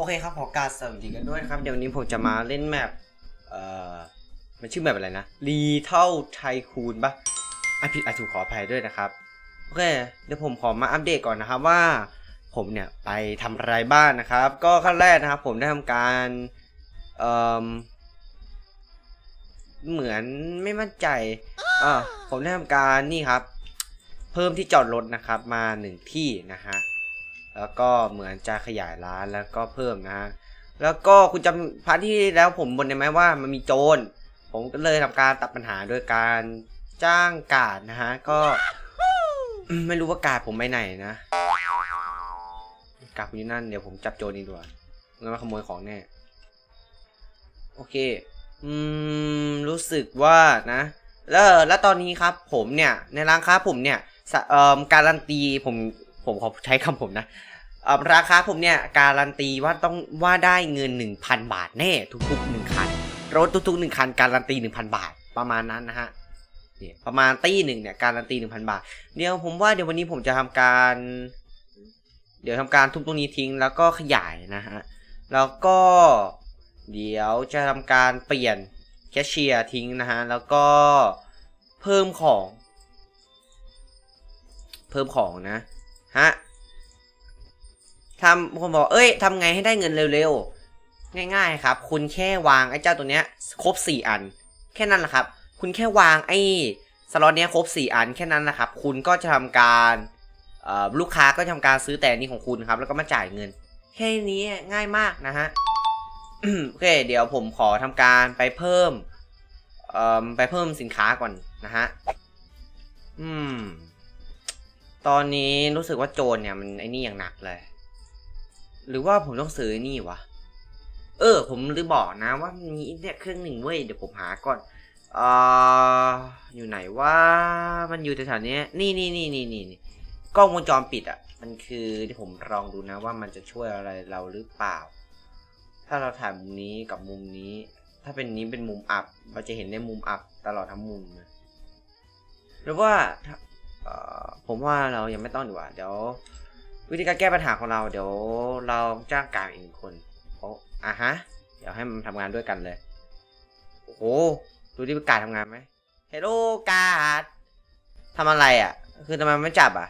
โอเคครับขอกรารสวัสดีกันด้วยนะครับ เดี๋ยววันนี้ผมจะมาเล่นแมปเอ่อ มันชื่อแมปอะไรนะรีเท่าไทคูนปะอะผิดอะถูกขออภัยด้วยนะครับ โอเค เดี๋ยวผมขอมาอัปเดตก่อนนะครับว่า ผมเนี่ยไปทำอะไรบ้างนะครับ ก็ขั้นแรกนะครับ ผมได้ทำการเอ่อเหมือนไม่มั่นใจอ่าผมได้ทำการนี่ครับ เพิ่มที่จอดรถนะครับ มาหนึ่งที่นะฮะ แล้วก็เหมือนจะขยายร้านแล้วก็เพิ่มนะฮะแล้วก็คุณจำพาร์ทที่แล้วผมบนได้ไหมว่ามันมีโจร ผมก็เลยทำการตัดปัญหาโดยการจ้างการดนะฮะ ก็ ไม่รู้ว่าการดผมไปไหนนะ กาดผมอยู่นั่นเดี๋ยวผมจับโจรนี่ดีกว่างั้นมาขโมยของแน่ โอเค อืม รู้สึกว่านะ แล้วแล้วตอนนี้ครับ ผมเนี่ย ในร้านค้าผมเนี่ยเอ่อการันตีผม ผมขอใช้คำผมนะราคาผมเนี่ย การันตีว่าต้องว่าได้เงิน 1,000 บาทแน่ทุกๆหนึ่งคันรถทุกๆหนึ่งคันการันตี 1,000 บาทประมาณนั้นนะฮะเนี่ยประมาณตีหนึ่งเนี่ยการันตี 1,000 บาท เดี๋ยวผมว่าเดี๋ยววันนี้ผมจะทำการ เดี๋ยวทำการทุบตรงนี้ทิ้งแล้วก็ขยายนะฮะแล้วก็เดี๋ยวจะทำการเปลี่ยนแคชเชียร์ทิ้งนะฮะแล้วก็เพิ่มของ เพิ่มของนะ ฮะทำผมบอกเอ้ยทำไงให้ได้เงินเร็วๆ ง่ายๆครับ คุณแค่วางไอ้เจ้าตัวเนี้ยครบสี่อัน แค่นั้นแหละครับ คุณแค่วางไอ้สล็อตเนี้ยครบสี่อันแค่นั้นนะครับ คุณก็จะทำการลูกค้าก็ทำการซื้อแต่นี้ของคุณครับ แล้วก็มาจ่ายเงิน แค่นี้ง่ายมากนะฮะโอเค เดี๋ยวผมขอทำการไปเพิ่มไปเพิ่มสินค้าก่อนนะฮะ อืม ตอนนี้รู้สึกว่าโจรเนี่ยมันไอ้นี่อย่างหนักเลย หรือว่าผมต้องซื้อนี่วะ เออ ผมลืมบอกนะว่ามีเนี่ยเครื่องหนึ่งเว้ยเดี๋ยวผมหาก่อนเอ่ออยู่ไหนว่ามันอยู่แถวๆนี้นี่นี่นี่นี่นี่กล้องวงจรปิดอะ มันคือที่ผมลองดูนะว่ามันจะช่วยอะไรเราหรือเปล่า ถ้าเราถ่ายมุมนี้กับมุมนี้ ถ้าเป็นนี้เป็นมุมอัพเราจะเห็นในมุมอัพตลอดทั้งมุมนะหรือว่า ผมว่าเรายังไม่ต้องดีกว่า เดี๋ยว วิธีการแก้ปัญหาของเราเดี๋ยวเราจ้างการอีกคนโอ้อะฮะ เดี๋ยวให้มันทำงานด้วยกันเลย โอ้โหดูดิการทำงานไหมเฮลโลการ์ดทำอะไรอะ คือทำไมมันไม่จับอะ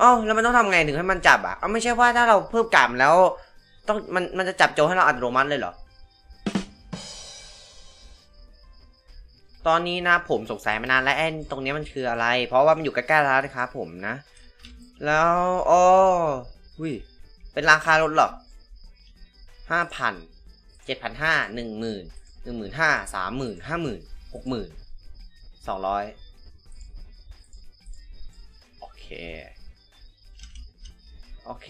อ๋อแล้วมันต้องทำไงถึงให้มันจับอะเอาไม่ใช่ว่าถ้าเราเพิ่มกามแล้ว ต้องมันมันจะจับโจให้เราอัตโนมัติเลยเหรอ ตอนนี้นะผมสงสัยมานานแล้วไอ้ตรงนี้มันคืออะไร เพราะว่ามันอยู่ใกล้ๆร้านนะครับผมนะ แล้วอ๋อวิเป็นราคารถหรอห้าพันเจ็ดพันห้าหนึ่งหมื่นหนึ่งหมื่นห้าสามหมื่นห้าหมื่นหกหมื่นสองร้อยโอเค โอเค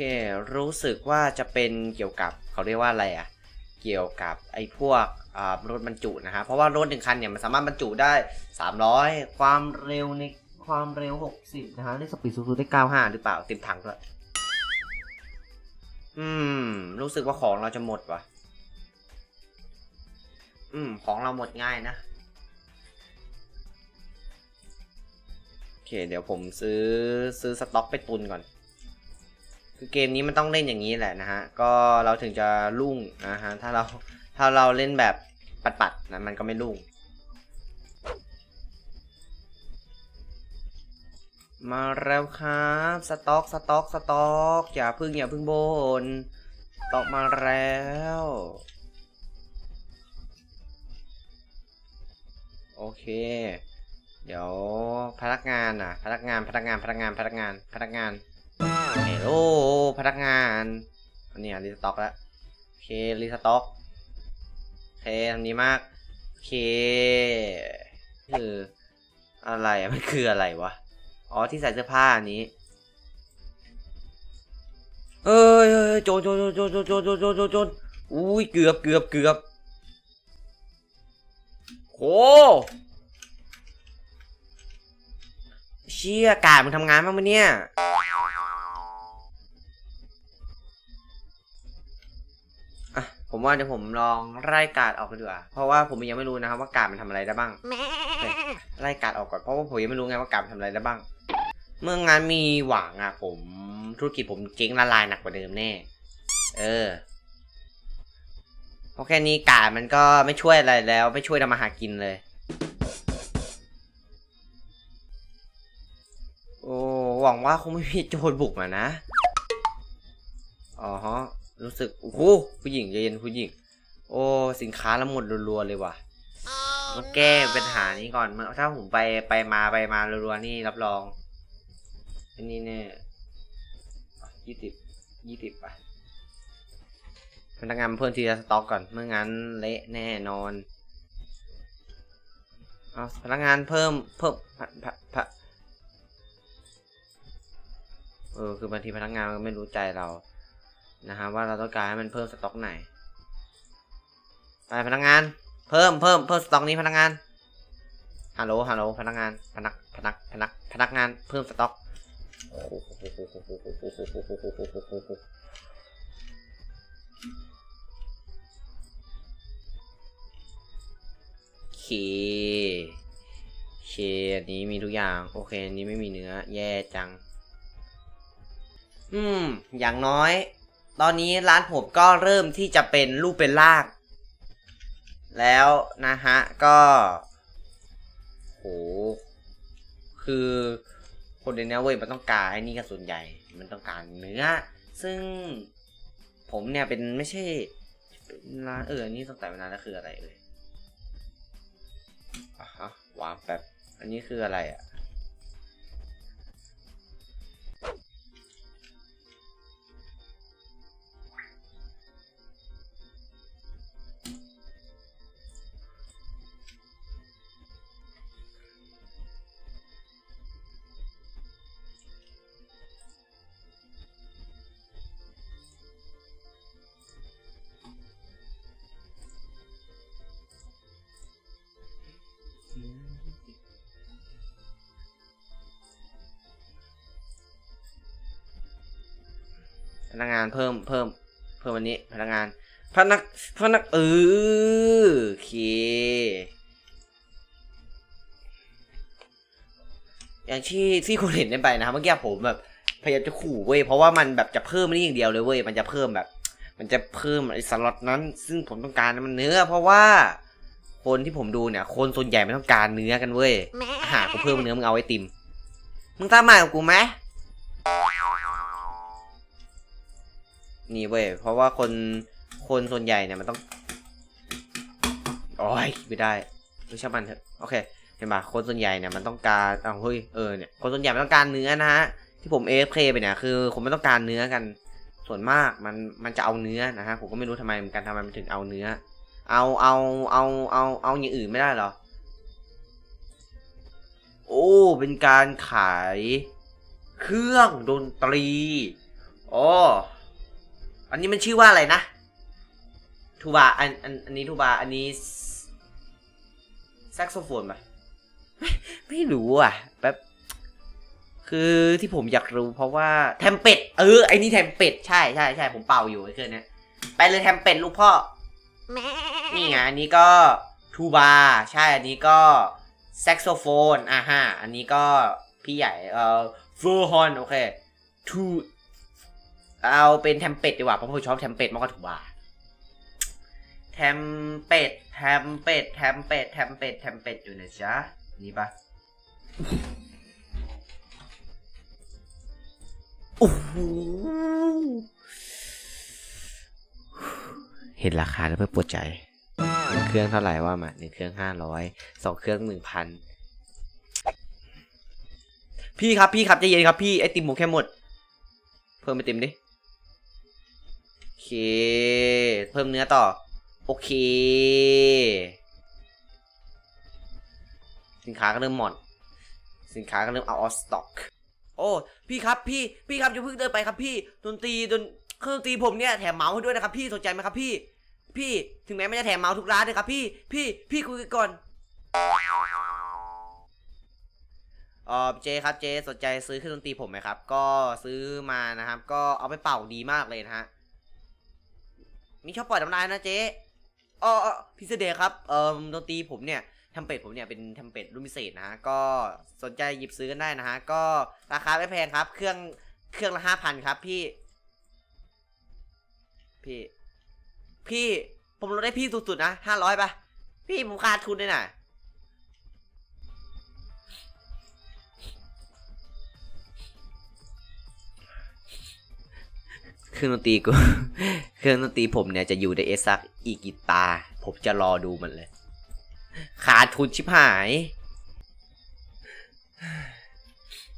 รู้สึกว่าจะเป็นเกี่ยวกับเขาเรียกว่าอะไรอะ เกี่ยวกับไอ้พวกรถบรรจุนะฮะเพราะว่ารถหนึ่งคันเนี่ยมันสามารถบรรจุได้ 300 ความเร็วในความเร็ว 60 นะฮะได้สปีดสูงสุดได้ 95 หรือเปล่าเต็มถังด้วยอืม รู้สึกว่าของเราจะหมดว่ะ อืม ของเราหมดง่ายนะ โอเค เดี๋ยวผมซื้อซื้อสต็อกไปตุนก่อน คือเกมนี้มันต้องเล่นอย่างนี้แหละนะฮะ ก็เราถึงจะรุ่งนะฮะ ถ้าเราถ้าเราเล่นแบบปัดๆนะมันก็ไม่รุ่ง มาแล้วครับ สต็อก สต็อก สต็อก อย่าพึ่งอย่าพึ่งโบนตอกมาแล้ว โอเค เดี๋ยวพนักงานอะ พนักงาน พนักงาน พนักงาน พนักงาน พนักงาน เฮลโลพนักงานอันนี้รีสต็อกแล้วโอเครีสต็อกโอเคทำดีมากโอเคคืออะไรมันคืออะไรวะอ๋อที่ใส่เสื้อผ้าอันนี้เอ้ยเอ้ยโจรโจรโจรโจรโจรโจรโจรโจรโจอุ้ยเกือบเกือบเกือบโหเชี่ยกาดมึงทำงานบ้างมั้ยเนี่ย ผมว่าเดี๋ยวผมลองไล่กาดออกกันดีกว่าเพราะว่าผมยังไม่รู้นะครับว่ากาดมันทำอะไรได้บ้างไล่กาดออกก่อนเพราะว่าผมยังไม่รู้ไงว่ากาดมันทำอะไรได้บ้าง เมื่องานมีหวังอะ ผมธุรกิจผมเจ๊งละลายหนักกว่าเดิมแน่ เออเพราะแค่นี้กาดมันก็ไม่ช่วยอะไรแล้ว ไม่ช่วยทำมาหากินเลย โอ้หวังว่าคงไม่มีโจรบุกมานะอ๋อ รู้สึกโอ้โหผู้หญิงใจเย็นผู้หญิง โอ้สินค้าละหมดรัวๆเลยว่ะมาแก้ปัญหานี้ก่อนมาถ้าผมไปไปมาไปมารัวๆนี่รับรอง อันนี้เนี่ยยี่สิบยี่สิบป่ะพนักงานเพิ่มทีละสต็อกก่อนเมื่องั้นเละแน่นอนเอาพนักงานเพิ่มเพิ่มพพะพเออคือบางทีพนักงานก็ไม่รู้ใจเรา นะฮะว่าเราต้องการให้มันเพิ่มสต็อกไหน ไปพนักงาน เพิ่มเพิ่มเพิ่มสต็อกนี้พนักงานฮัลโหลฮัลโหลพนักงานพนักพนักพนักพนักงานเพิ่มสต็อกโอเคโอเคอันนี้มีทุกอย่าง โอเคอันนี้ไม่มีเนื้อ แย่จัง อืม อย่างน้อย ตอนนี้ร้านผมก็เริ่มที่จะเป็นรูปเป็นร่างแล้วนะฮะ ก็โหคือคนในเนี้ยเว้ยมันต้องการไอ้นี่กันส่วนใหญ่ มันต้องการเนื้อ ซึ่งผมเนี่ยเป็นไม่ใช่ร้านเอออันนี่ตั้งแต่เวลาแล้วคืออะไรเอ่ยอะฮะวางแป๊บอันนี้คืออะไรอะ นักงานเพิ่มเพิ่ม เพิ่มวันนี้พนักงานพนักพนักเออโอเคอย่างที่ที่คุณเห็นได้ไปนะครับเมื่อกี้ผมแบบพยายามจะขู่เว้ยเพราะว่ามันแบบจะเพิ่มนี่อย่างเดียวเลยเว้ยมันจะเพิ่มแบบ มันจะเพิ่มไอ้สล็อตนั้น ซึ่งผมต้องการมันเนื้อ เพราะว่า คนที่ผมดูเนี่ย คนส่วนใหญ่ไม่ต้องการเนื้อกันเว้ยหากูเพิ่มเนื้อมึงเอาไอติม มึงตามมากับกูไหม นี่เว้ยเพราะว่าคนคนส่วนใหญ่เนี่ยมันต้องโอ้ยไม่ได้ไม่ใช่มันเถอะโอเคเห็นปะคนส่วนใหญ่เนี่ยมันต้องการอ้าวเฮ้ยเออเนี่ยคนส่วนใหญ่มันต้องการเนื้อนะฮะที่ผม AFK ไปเนี่ยคือผมไม่ต้องการเนื้อกัน ส่วนมากมันมันจะเอาเนื้อนะฮะผมก็ไม่รู้ทำไมเหมือนกันทำไมมันถึงเอาเนื้อ เอาเอาเอาเอาเอาอย่างอื่นไม่ได้หรอโอ้เป็นการขายเครื่องดนตรีอ๋อ อันนี้มันชื่อว่าอะไรนะทูบาอันอันอันนี้ทูบาอันนี้แซกโซโฟนปะไม่ไม่รู้อะแป๊บคือที่ผมอยากรู้เพราะว่าแทมเป็ดเออไอ้นี่แทมเป็ดใช่ใช่ใช่ผมเป่าอยู่ไอ้เครื่องนี้ไปเลยแทมเป็ดลูกพ่อนี่ไงอันนี้ก็ทูบาใช่อันนี้ก็แซกโซโฟนอ่าฮะอันนี้ก็พี่ใหญ่เอ่อเฟอร์ฮอนโอเคทู เอาเป็นแทมเป็ดดีกว่าเพราะผมชอบแทมเป็ดมากกว่าถูบาแทมเป็ดแทมเป็ดแทมเป็ดแทมเป็ดแทมเป็ดอยู่นะจ๊ะนี่ปะโอ้โหเห็นราคาแล้วเพื่อปวดใจเครื่องเท่าไหร่ว่ามาหนึ่งเครื่องห้าร้อยสองเครื่องหนึ่งพันพี่ครับพี่ครับใจเย็นครับพี่ไอติมหมูแค่หมด เพิ่มไอติมดิ เค เพิ่มเนื้อต่อ โอเค สินค้าก็เริ่มหมด สินค้าก็เริ่มเอาออสต็อก โอ้พี่ครับพี่พี่ครับจะเพิ่งเดินไปครับพี่ดนตรีดนเครื่องดนตรีผมเนี่ยแถมเมาส์ให้ด้วยนะครับพี่สนใจไหมครับพี่ พี่ถึงแม้ไม่จะแถมเมาส์ทุกร้านเลยครับพี่พี่พี่คุยกันก่อนเออเจครับเจสนใจซื้อเครื่องดนตรีผมไหมครับ ก็ซื้อมานะครับ ก็เอาไปเป่าดีมากเลยนะฮะ มีชอบปล่อยน้ำลายนะเจ๊อ๋อพี่เสเดย์ครับเอ่อดนตรีผมเนี่ยแทมเป็ดผมเนี่ยเป็นแทมเป็ดรุ่นพิเศษนะฮะ ก็สนใจหยิบซื้อกันได้นะฮะ ก็ราคาไม่แพงครับ เครื่องเครื่องละห้าพันครับพี่ พี่ พี่ผมลดให้พี่สุดๆนะห้าร้อยปะพี่ผมขาดทุนเลยน่ะ เครื่องดนตรีกู เครื่องดนตรีผมเนี่ยจะอยู่ในเอซักอีกกี่ตา ผมจะรอดูมันเลย ขาดทุนชิบหาย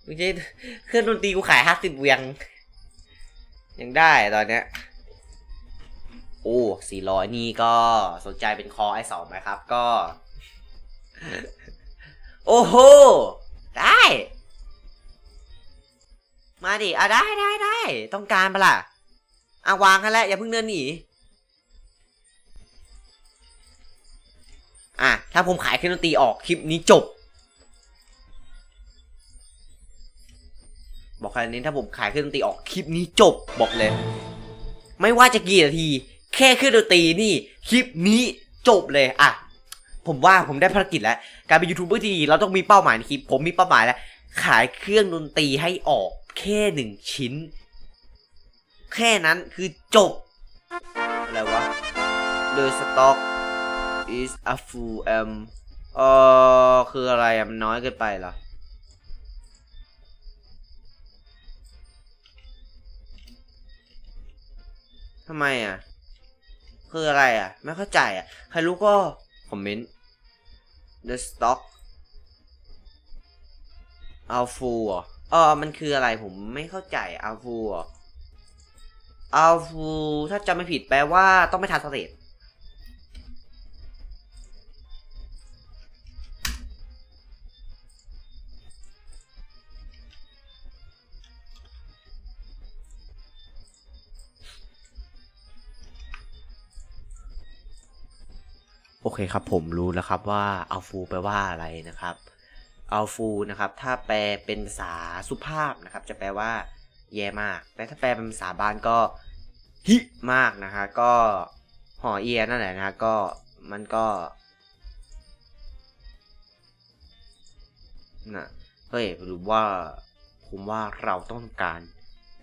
ไม่ใช่เครื่องดนตรีกูขายห้าสิบเวียง ยังได้ตอนเนี้ย โอ้สี่ร้อยนี่ก็สนใจเป็นคอไอสองไหมครับ ก็ โอ้โห ได้มาดิอะได้ได้ได้ ต้องการปะล่ะ อะวางกันแล้วอย่าเพิ่งเดินหนีอะถ้าผมขายเครื่องดนตรีออกคลิปนี้จบ บอกแค่นี้ถ้าผมขายเครื่องดนตรีออกคลิปนี้จบบอกเลย ไม่ว่าจะกี่นาที แค่เครื่องดนตรีนี่คลิปนี้จบเลยอะผมว่าผมได้ภารกิจแล้ว การเป็นยูทูบเบอร์ที่ดีเราต้องมีเป้าหมายในคลิป ผมมีเป้าหมายแล้ว ขายเครื่องดนตรีให้ออกแค่หนึ่งชิ้น แค่นั้นคือจบ อะไรวะ The stock is a full m เออคืออะไรอะมันน้อยเกินไปเหรอ ทำไมอะ คืออะไรอะ ไม่เข้าใจอะ ใครรู้ก็ คอมเมนต์ The stock เอาฟูอะเออมันคืออะไรผมไม่เข้าใจเอาฟูอะ อาฟูถ้าจำไม่ผิดแปลว่าต้องไม่ทานสเตทโอเคครับผมรู้แล้วครับว่าเอาฟูแปลว่าอะไรนะครับเอาฟูนะครับ ถ้าแปลเป็นภาษาสุภาพนะครับ จะแปลว่า แย่มาก แต่ถ้าแปลเป็นภาษาบ้านก็ฮิมากนะฮะก็ห่อเอียนั่นแหละนะฮะก็มันก็นะเฮ้ยหรือว่าผมว่าเราต้องการ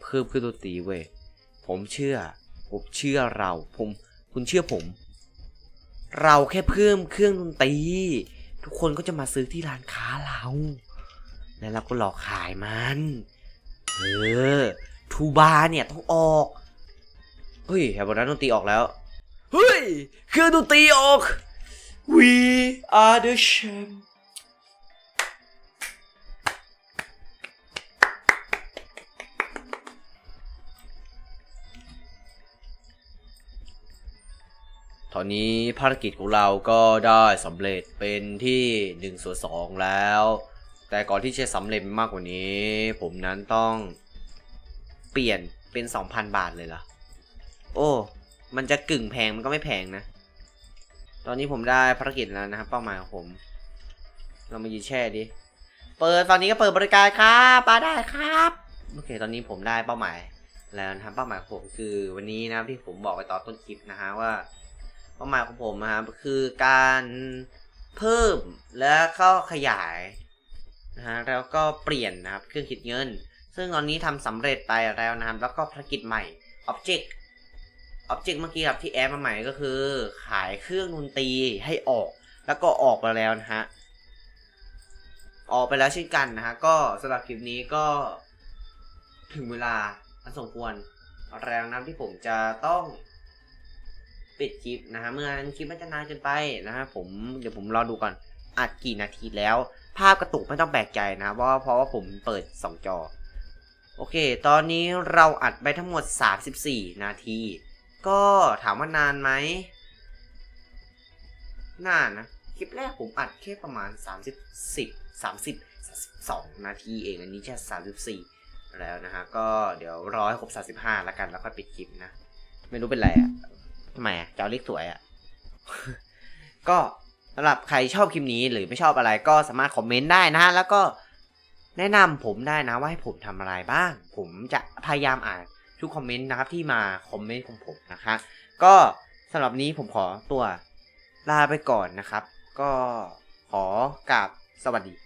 เพิ่มขึ้นดนตรีเว้ยผมเชื่อ ผมเชื่อเรา ผม คุณเชื่อผม เราแค่เพิ่มเครื่องดนตรีทุกคนก็จะมาซื้อที่ร้านค้าเรา แล้วเราก็หลอกขายมัน เออทูบาเนี่ยต้องออก เฮ้ยแถวบนนั้นดนตรีออกแล้ว เฮ้ยเครื่องดนตรีออก We are the champ ตอนนี้ภารกิจของเราก็ได้สำเร็จเป็นที่1ส่วน2แล้ว แต่ก่อนที่จะสำเร็จมากกว่านี้ ผมนั้นต้องเปลี่ยนเป็น 2,000 บาทเลยล่ะโอ้ มันจะกึ่งแพงมันก็ไม่แพงนะ ตอนนี้ผมได้ภารกิจแล้วนะครับ เป้าหมายของผม เรามายืนแช่ดิ เปิดตอนนี้ก็เปิดบริการครับมาได้ครับ โอเค ตอนนี้ผมได้เป้าหมายแล้วนะครับ เป้าหมายของผมคือวันนี้นะที่ผมบอกไปตอนต้นคลิปนะฮะว่า เป้าหมายของผมนะครับคือการเพิ่มและก็ขยาย นะฮะแล้วก็เปลี่ยนนะครับเครื่องคิดเงิน ซึ่งตอนนี้ทำสำเร็จไปแล้วนะครับ แล้วก็ภารกิจใหม่ Object Object เมื่อกี้ครับที่แอดมาใหม่ก็คือ ขายเครื่องดนตรีให้ออก แล้วก็ออกไปแล้วนะฮะออกไปแล้วเช่นกันนะฮะก็สำหรับคลิปนี้ก็ถึงเวลาอันสมควรแล้วนะที่ผมจะต้องปิดคลิปนะฮะเมื่อคลิปมันจะนานเกินไปนะฮะผมเดี๋ยวผมรอดูก่อนอัดกี่นาทีแล้ว ภาพกระตุกไม่ต้องแปลกใจนะเพราะเพราะว่าผมเปิด 2 จอ โอเค ตอนนี้เราอัดไปทั้งหมด 34 นาที ก็ถามว่านานไหมนานนะ คลิปแรกผมอัดแค่ประมาณ 30 10 30 32 นาทีเองอันนี้แค่34 แล้วนะฮะ ก็เดี๋ยวรอให้ครบ 35 แล้วกันแล้วค่อยปิดคลิปนะ ไม่รู้เป็นไรอะทำไมอะเจ้าเล็กสวยอะ ก็ สำหรับใครชอบคลิปนี้หรือไม่ชอบอะไรก็สามารถคอมเมนต์ได้นะ แล้วก็แนะนำผมได้นะว่าให้ผมทำอะไรบ้าง ผมจะพยายามอ่านทุกคอมเมนต์นะครับที่มาคอมเมนต์ของผมนะคะ ก็สำหรับนี้ผมขอตัวลาไปก่อนนะครับ ก็ขอกราบสวัสดี